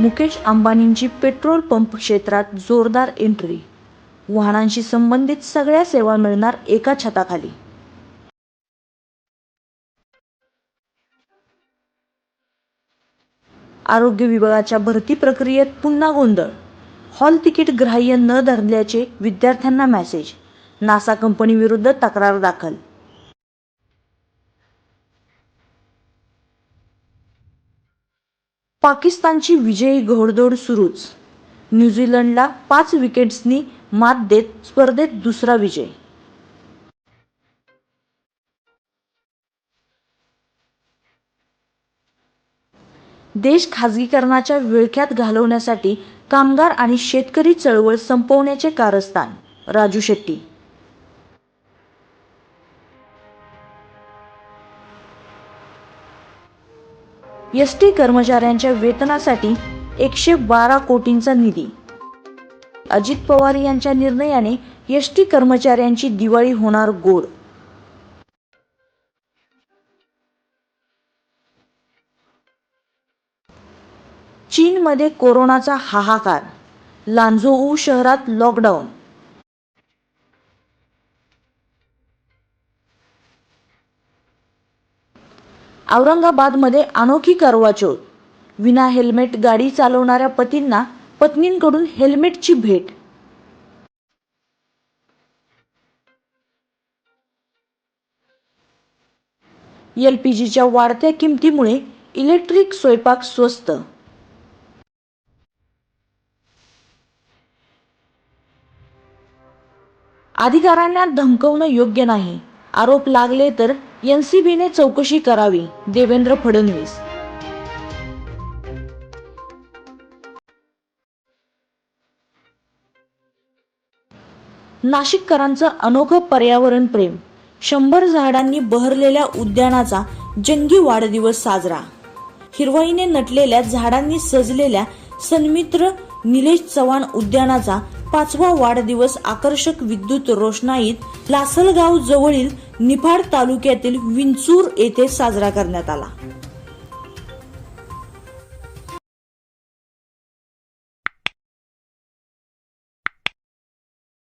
Mukesh अंबानींची petrol pump क्षेत्रात जोरदार entry. वाहनांशी संबंधित सगळ्या सेवा मिळणार एका छताखाली. आरोग्य विभागाच्या भरती प्रक्रियेत पुन्हा गोंधळ. हॉल तिकीट ग्राह्य न धरल्याचे विद्यार्थ्यांना मेसेज. नासा कंपनीविरुद्ध तक्रार दाखल. पाकिस्तानची विजयी घोडदौड सुरूच. न्यूझीलंडला पाच विकेट्सनी मात देत स्पर्धेत दुसरा विजय. देश खाजगीकरणाच्या विळख्यात घालवण्यासाठी कामगार आणि शेतकरी चळवळ संपवण्याचे कारस्थान. राजू शेट्टी एस टी कर्मचाऱ्यांच्या वेतनासाठी एकशे बारा कोटींचा निधी. अजित पवार यांच्या निर्णयाने एस टी कर्मचाऱ्यांची दिवाळी होणार गोड. चीनमध्ये कोरोनाचा हाहाकार. लांझोऊ शहरात लॉकडाऊन औरंगाबादमध्ये अनोखी करवाचौथ विना हेल्मेट गाडी चालवणाऱ्या पतींना पत्नींकडून हेल्मेटची भेट. एलपीजीच्या वाढत्या किमतीमुळे इलेक्ट्रिक स्वयंपाक स्वस्त. अधिकाऱ्यांना धमकवणं योग्य नाही. आरोप लागले तर एनसीबीने चौकशी करावी देवेंद्र फडणवीस. नाशिककरांचं अनोखं पर्यावरण प्रेम. शंभर झाडांनी बहरलेल्या उद्यानाचा जंगी वाढदिवस साजरा. हिरवाईने नटलेल्या झाडांनी सजलेल्या सन्मित्र निलेश चव्हाण उद्यानाचा पाचवा वाढदिवस आकर्षक विद्युत रोषणाईत लासलगाव जवळील निफाड तालुक्यातील विंचूर येथे साजरा करण्यात आला.